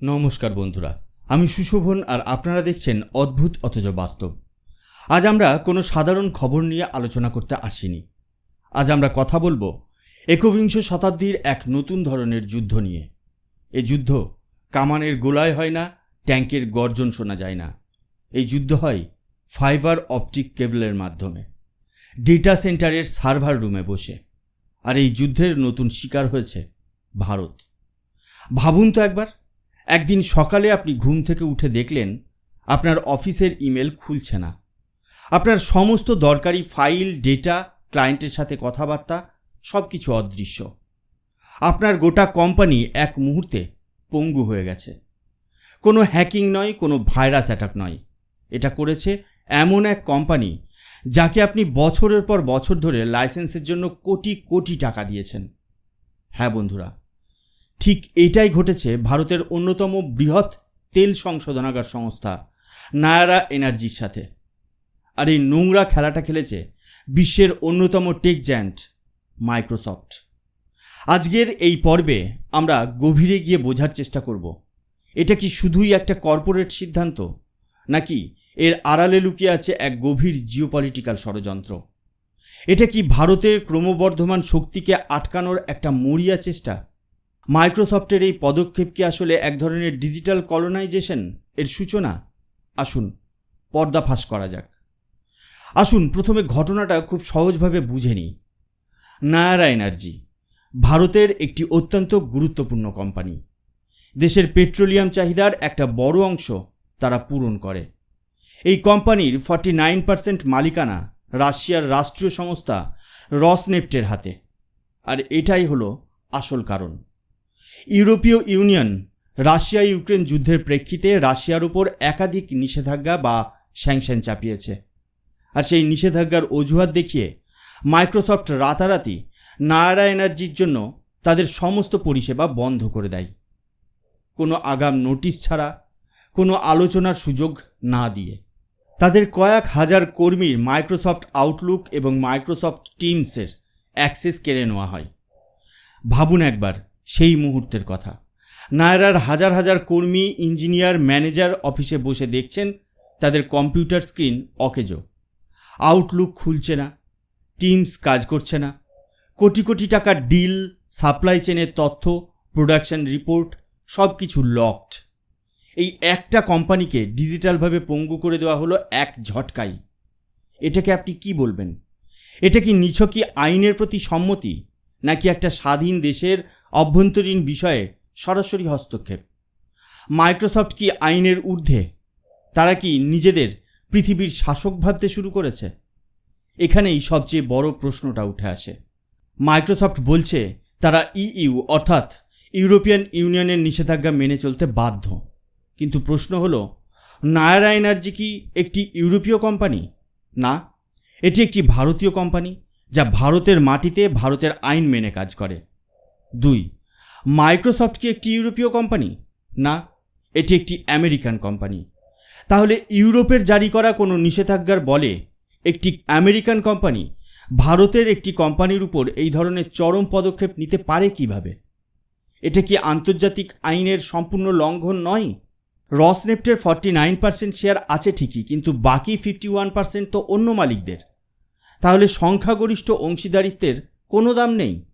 নমস্কার বন্ধুরা, আমি সুশোভন আর আপনারা দেখছেন অদ্ভুত অথচ বাস্তব। আজ আমরা কোনো সাধারণ খবর নিয়ে আলোচনা করতে আসিনি। আজ আমরা কথা বলব একবিংশ শতাব্দীর এক নতুন ধরনের যুদ্ধ নিয়ে। এ যুদ্ধ কামানের গোলায় হয় না, ট্যাঙ্কের গর্জন শোনা যায় না। এই যুদ্ধ হয় ফাইবার অপটিক কেবলের মাধ্যমে। ডেটা সেন্টারের সার্ভার রুমে বসে। আর এই যুদ্ধের নতুন শিকার হয়েছে ভারত। ভাবুন তো একবার একদিন সকালে আপনি ঘুম থেকে উঠে দেখলেন, আপনার অফিসের ইমেল খুলছে না। আপনার সমস্ত দরকারি ফাইল, ডেটা, ক্লায়েন্টের সাথে কথাবার্তা সব কিছু অদৃশ্য। আপনার গোটা কোম্পানি এক মুহূর্তে পঙ্গু হয়ে গেছে। কোনো হ্যাকিং নয়, কোনো ভাইরাস অ্যাটাক নয়। এটা করেছে এমন এক কোম্পানি যাকে আপনি বছরের পর বছর ধরে লাইসেন্সের জন্য কোটি কোটি টাকা দিয়েছেন। হ্যাঁ বন্ধুরা ঠিক এটাই ঘটেছে ভারতের অন্যতম বৃহৎ তেল সংশোধনাগার সংস্থা, নায়ারা এনার্জির সাথে। আর এই নোংরা খেলাটা খেলেছে বিশ্বের অন্যতম টেক জ্যান্ট, মাইক্রোসফট। আজকের এই পর্বে আমরা গভীরে গিয়ে বোঝার চেষ্টা করব, এটা কি শুধুই একটা কর্পোরেট সিদ্ধান্ত, নাকি এর আড়ালে লুকিয়ে আছে এক গভীর জিওপলিটিক্যাল ষড়যন্ত্র? এটা কি ভারতের ক্রমবর্ধমান শক্তিকে আটকানোর একটা মরিয়া চেষ্টা মাইক্রোসফটের এই পদক্ষেপ কি আসলে এক ধরনের ডিজিটাল কলোনাইজেশন? এর সূচনা? আসুন, পর্দা ফাঁস করা যাক। আসুন, প্রথমে ঘটনাটা খুব সহজভাবে বুঝে নিই। নায়ারা এনার্জি ভারতের একটি অত্যন্ত গুরুত্বপূর্ণ কোম্পানি। দেশের পেট্রোলিয়াম চাহিদার একটা বড় অংশ তারা পূরণ করে। এই কোম্পানির ফর্টি নাইন পার্সেন্ট মালিকানা রাশিয়ার রাষ্ট্রীয় সংস্থা রসনেফটের হাতে। আর এটাই হলো আসল কারণ। ইউরোপীয় ইউনিয়ন, রাশিয়া ইউক্রেন যুদ্ধের প্রেক্ষিতে রাশিয়ার উপর একাধিক নিষেধাজ্ঞা বা স্যাংশন চাপিয়েছে। আর সেই নিষেধাজ্ঞার অজুহাত দেখিয়ে মাইক্রোসফট রাতারাতি নায়ারা এনার্জির জন্য তাদের সমস্ত পরিষেবা বন্ধ করে দেয়। কোনো আগাম নোটিশ ছাড়া, কোনো আলোচনার সুযোগ না দিয়ে। তাদের কয়েক হাজার কর্মীর মাইক্রোসফট আউটলুক এবং মাইক্রোসফট টিমসের অ্যাক্সেস কেড়ে নেওয়া হয়। ভাবুন একবার সেই মুহূর্তের কথা। নায়রার হাজার হাজার কর্মী, ইঞ্জিনিয়ার, ম্যানেজার অফিসে বসে দেখছেন তাদের কম্পিউটার স্ক্রিন অকেজো। আউটলুক খুলছে না, টিমস কাজ করছে না। কোটি কোটি টাকার ডিল, সাপ্লাই চেনের তথ্য, প্রোডাকশন রিপোর্ট সব কিছু লকড। এই একটা কোম্পানিকে ডিজিটালভাবে পঙ্গু করে দেওয়া হলো এক ঝটকাই। এটাকে আপনি কি বলবেন? এটা কি নিছকই আইনের প্রতি সম্মতি? নাকি একটা স্বাধীন দেশের অভ্যন্তরীণ বিষয়ে সরাসরি হস্তক্ষেপ? মাইক্রোসফট কি আইনের ঊর্ধ্বে? তারা কি নিজেদের পৃথিবীর শাসক ভাবতে শুরু করেছে? এখানেই সবচেয়ে বড় প্রশ্নটা উঠে আসে। মাইক্রোসফট বলছে, তারা ইইউ অর্থাৎ ইউরোপিয়ান ইউনিয়নের নিষেধাজ্ঞা মেনে চলতে বাধ্য। কিন্তু প্রশ্ন হলো, নায়ারা এনার্জি কি একটি ইউরোপীয় কোম্পানি? না, এটি একটি ভারতীয় কোম্পানি। যা ভারতের মাটিতে ভারতের আইন মেনে কাজ করে। দুই মাইক্রোসফট কি একটি ইউরোপীয় কোম্পানি? না, এটি একটি আমেরিকান কোম্পানি। তাহলে ইউরোপের জারি করা কোনো নিষেধাজ্ঞার বলে একটি আমেরিকান কোম্পানি ভারতের একটি কোম্পানির উপর এই ধরনের চরম পদক্ষেপ নিতে পারে কীভাবে? এটা কি আন্তর্জাতিক আইনের সম্পূর্ণ লঙ্ঘন নয়? রসনেপ্টের ফর্টি নাইন পার্সেন্ট শেয়ার আছে ঠিকই, কিন্তু বাকি ফিফটি ওয়ান পার্সেন্ট তো অন্য মালিকদের। তাহলে সংখ্যাগরিষ্ঠ অংশীদারিত্বের কোনো দাম নেই?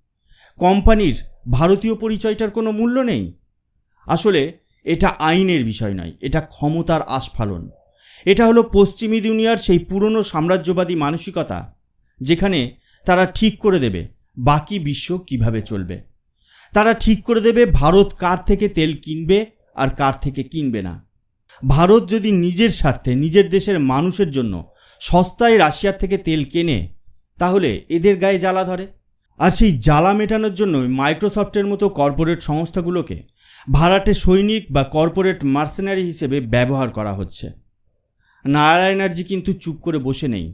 কোম্পানির ভারতীয় পরিচয়টার কোনো মূল্য নেই? আসলে এটা আইনের বিষয় নয়, এটা ক্ষমতার আস্ফালন। এটা হলো পশ্চিমী দুনিয়ার সেই পুরনো সাম্রাজ্যবাদী মানসিকতা, যেখানে তারা ঠিক করে দেবে বাকি বিশ্ব কীভাবে চলবে। তারা ঠিক করে দেবে ভারত কার থেকে তেল কিনবে আর কার থেকে কিনবে না। ভারত যদি নিজের স্বার্থে, নিজের দেশের মানুষের জন্য সস্তায় রাশিয়ার থেকে তেল কেনে, তাহলে এদের গায়ে জ্বালা ধরে। আর সেই জ্বালা মেটানোর জন্যই মাইক্রোসফটের মতো কর্পোরেট সংস্থাগুলোকে ভাড়াটে সৈনিক বা কর্পোরেট মার্সেনারি হিসেবে ব্যবহার করা হচ্ছে। নায়ারা এনার্জি কিন্তু চুপ করে বসে নেই।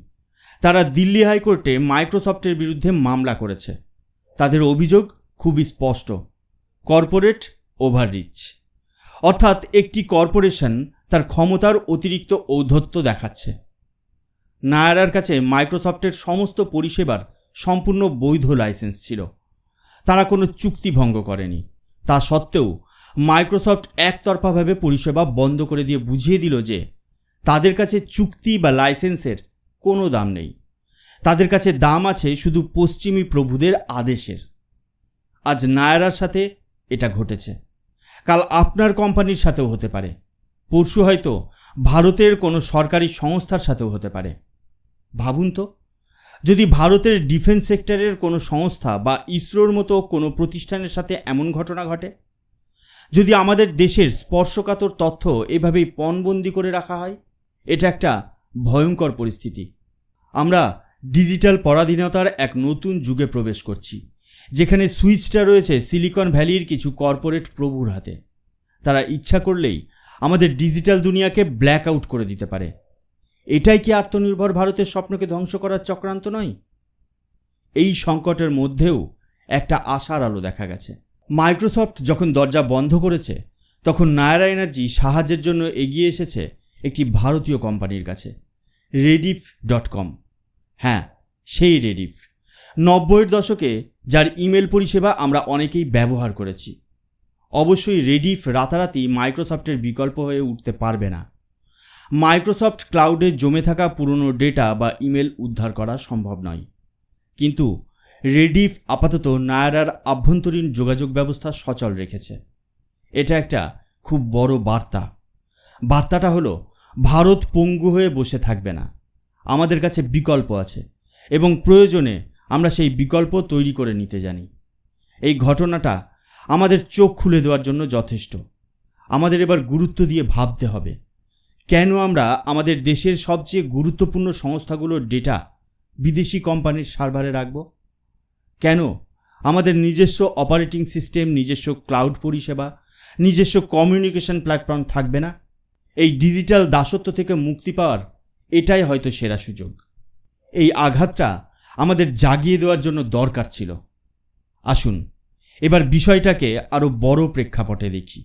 তারা দিল্লি হাইকোর্টে মাইক্রোসফটের বিরুদ্ধে মামলা করেছে। তাদের অভিযোগ খুবই স্পষ্ট, কর্পোরেট ওভাররিচ। অর্থাৎ একটি কর্পোরেশন তার ক্ষমতার অতিরিক্ত ঔদ্ধত্য দেখাচ্ছে। নায়ারার কাছে মাইক্রোসফটের সমস্ত পরিষেবার সম্পূর্ণ বৈধ লাইসেন্স ছিল। তারা কোনো চুক্তি ভঙ্গ করেনি। তা সত্ত্বেও মাইক্রোসফট একতরফাভাবে পরিষেবা বন্ধ করে দিয়ে বুঝিয়ে দিল যে তাদের কাছে চুক্তি বা লাইসেন্সের কোনো দাম নেই। তাদের কাছে দাম আছে শুধু পশ্চিমী প্রভুদের আদেশের। আজ নায়রার সাথে এটা ঘটেছে। কাল আপনার কোম্পানির সাথেও হতে পারে। পরশু হয়তো ভারতের কোনো সরকারি সংস্থার সাথেও হতে পারে। ভাবুন তো। যদি ভারতের ডিফেন্স সেক্টরের কোনো সংস্থা বা ইসরোর মতো কোনো প্রতিষ্ঠানের সাথে এমন ঘটনা ঘটে? যদি আমাদের দেশের স্পর্শকাতর তথ্য এভাবেই পণবন্দি করে রাখা হয়? এটা একটা ভয়ঙ্কর পরিস্থিতি। আমরা ডিজিটাল পরাধীনতার এক নতুন যুগে প্রবেশ করছি, যেখানে সুইচটা রয়েছে সিলিকন ভ্যালির কিছু কর্পোরেট প্রভুর হাতে। তারা ইচ্ছা করলেই আমাদের ডিজিটাল দুনিয়াকে ব্ল্যাক আউট করে দিতে পারে। এটাই কি আত্মনির্ভর ভারতের স্বপ্নকে ধ্বংস করার চক্রান্ত নয়? এই সংকটের মধ্যেও একটা আশার আলো দেখা গেছে। মাইক্রোসফট যখন দরজা বন্ধ করেছে, তখন নায়রা এনার্জি সাহায্যের জন্য এগিয়ে এসেছে একটি ভারতীয় কোম্পানির কাছে, রেডিফ ডট কম। হ্যাঁ সেই রেডিফ। নব্বইয়ের দশকে যার ইমেল পরিষেবা আমরা অনেকেই ব্যবহার করেছি। অবশ্যই রেডিফ রাতারাতি মাইক্রোসফটের বিকল্প হয়ে উঠতে পারবে না। মাইক্রোসফট ক্লাউডে জমে থাকা পুরনো ডেটা বা ইমেল উদ্ধার করা সম্ভব নয়। কিন্তু রেডিফ আপাতত নায়ারার আভ্যন্তরীণ যোগাযোগ ব্যবস্থা সচল রেখেছে। এটা একটা খুব বড় বার্তা। বার্তাটা হলো, ভারত পঙ্গু হয়ে বসে থাকবে না। আমাদের কাছে বিকল্প আছে এবং প্রয়োজনে আমরা সেই বিকল্প তৈরি করে নিতে জানি। এই ঘটনাটা আমাদের চোখ খুলে দেওয়ার জন্য যথেষ্ট। আমাদের এবার গুরুত্ব দিয়ে ভাবতে হবে। কেন আমরা আমাদের দেশের সবচেয়ে গুরুত্বপূর্ণ সংস্থাগুলোর ডেটা বিদেশি কোম্পানির সার্ভারে রাখব? কেন? আমাদের নিজস্ব অপারেটিং সিস্টেম নিজস্ব ক্লাউড পরিষেবা, নিজস্ব কমিউনিকেশন প্ল্যাটফর্ম থাকবে না? এই ডিজিটাল দাসত্ব থেকে মুক্তি পাওয়ার এটাই হয়তো সেরা সুযোগ। এই আঘাতটা আমাদের জাগিয়ে দেওয়ার জন্য দরকার ছিল। আসুন, এবার বিষয়টাকে আরও বড় প্রেক্ষাপটে দেখি।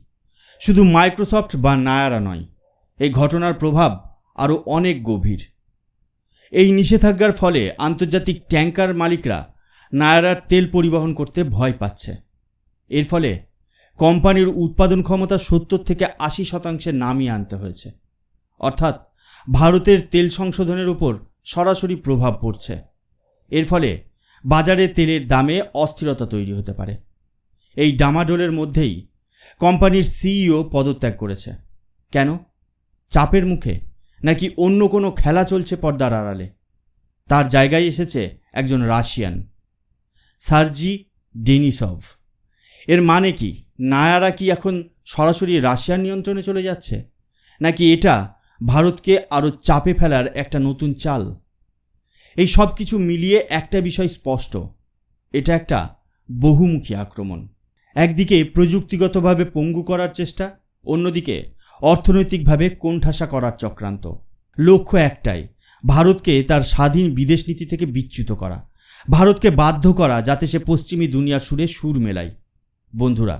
শুধু মাইক্রোসফট বা নায়ারা নয় এই ঘটনার প্রভাব আরও অনেক গভীর। এই নিষেধাজ্ঞার ফলে আন্তর্জাতিক ট্যাঙ্কার মালিকরা নায়ারার তেল পরিবহন করতে ভয় পাচ্ছে। এর ফলে কোম্পানির উৎপাদন ক্ষমতা সত্তর থেকে আশি শতাংশে নামিয়ে আনতে হয়েছে। অর্থাৎ ভারতের তেল সংশোধনের উপর সরাসরি প্রভাব পড়ছে। এর ফলে বাজারে তেলের দামে অস্থিরতা তৈরি হতে পারে। এই ডামাডোলের মধ্যেই কোম্পানির সিইও পদত্যাগ করেছে। কেন? চাপের মুখে, নাকি অন্য কোনো খেলা চলছে পর্দার আড়ালে? তার জায়গায় এসেছে একজন রাশিয়ান, সার্জি ডেনিসভ। এর মানে কি, নায়ারা কি এখন সরাসরি রাশিয়ার নিয়ন্ত্রণে চলে যাচ্ছে? নাকি এটা ভারতকে আরও চাপে ফেলার একটা নতুন চাল? এই সব কিছু মিলিয়ে একটা বিষয় স্পষ্ট, এটা একটা বহুমুখী আক্রমণ। একদিকে প্রযুক্তিগতভাবে পঙ্গু করার চেষ্টা, অন্যদিকে অর্থনৈতিকভাবে কোণঠাসা করার চক্রান্ত। লক্ষ্য একটাই, ভারতকে তার স্বাধীন বিদেশ নীতি থেকে বিচ্যুত করা। ভারতকে বাধ্য করা যাতে সে পশ্চিমী দুনিয়ার সুরে সুর মেলায়। বন্ধুরা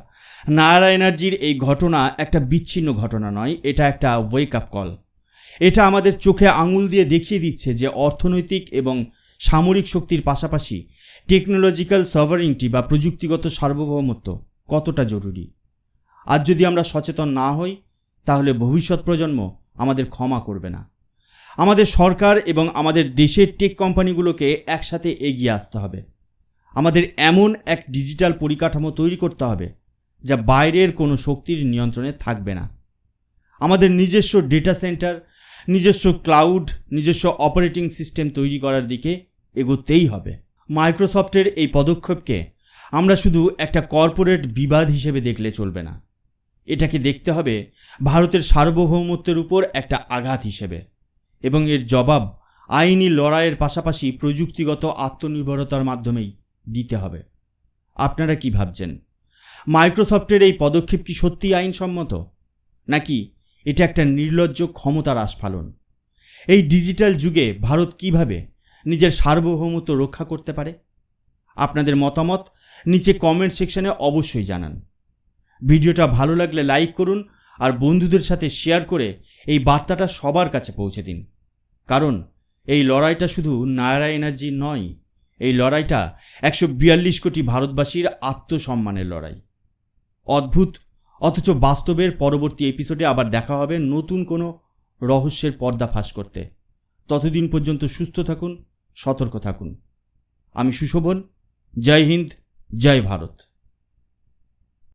নায়ারা এনার্জির এই ঘটনা একটা বিচ্ছিন্ন ঘটনা নয়, এটা একটা ওয়েক আপ কল এটা আমাদের চোখে আঙুল দিয়ে দেখিয়ে দিচ্ছে যে অর্থনৈতিক এবং সামরিক শক্তির পাশাপাশি টেকনোলজিক্যাল সভারিংটি বা প্রযুক্তিগত সার্বভৌমত্ব কতটা জরুরি। আর যদি আমরা সচেতন না হই তাহলে ভবিষ্যৎ প্রজন্ম আমাদের ক্ষমা করবে না। আমাদের সরকার এবং আমাদের দেশের টেক কোম্পানিগুলোকে একসাথে এগিয়ে আসতে হবে। আমাদের এমন এক ডিজিটাল পরিকাঠামো তৈরি করতে হবে, যা বাইরের কোনো শক্তির নিয়ন্ত্রণে থাকবে না। আমাদের নিজস্ব ডেটা সেন্টার নিজস্ব ক্লাউড নিজস্ব অপারেটিং সিস্টেম তৈরি করার দিকে এগোতেই হবে। মাইক্রোসফটের এই পদক্ষেপকে আমরা শুধু একটা কর্পোরেট বিবাদ হিসেবে দেখলে চলবে না। এটাকে দেখতে হবে ভারতের সার্বভৌমত্বের উপর একটা আঘাত হিসেবে। এবং এর জবাব আইনি লড়াইয়ের পাশাপাশি প্রযুক্তিগত আত্মনির্ভরতার মাধ্যমেই দিতে হবে। আপনারা কি ভাবছেন? মাইক্রোসফটের এই পদক্ষেপ কি সত্যিই আইনসম্মত? নাকি এটা একটা নির্লজ্জ ক্ষমতার আস্ফালন? এই ডিজিটাল যুগে ভারত কীভাবে নিজের সার্বভৌমত্ব রক্ষা করতে পারে? আপনাদের মতামত নিচে কমেন্ট সেকশনে অবশ্যই জানান। ভিডিওটা ভালো লাগলে লাইক করুন আর বন্ধুদের সাথে শেয়ার করে এই বার্তাটা সবার কাছে পৌঁছে দিন। কারণ এই লড়াইটা শুধু নায়রা এনার্জি নয়, এই লড়াইটা একশো বিয়াল্লিশ কোটি ভারতবাসীর আত্মসম্মানের লড়াই। অদ্ভুত, অথচ বাস্তবের পরবর্তী এপিসোডে আবার দেখা হবে নতুন কোনো রহস্যের পর্দা ফাঁস করতে। ততদিন পর্যন্ত সুস্থ থাকুন, সতর্ক থাকুন। আমি সুশোভন, জয় হিন্দ, জয় ভারত।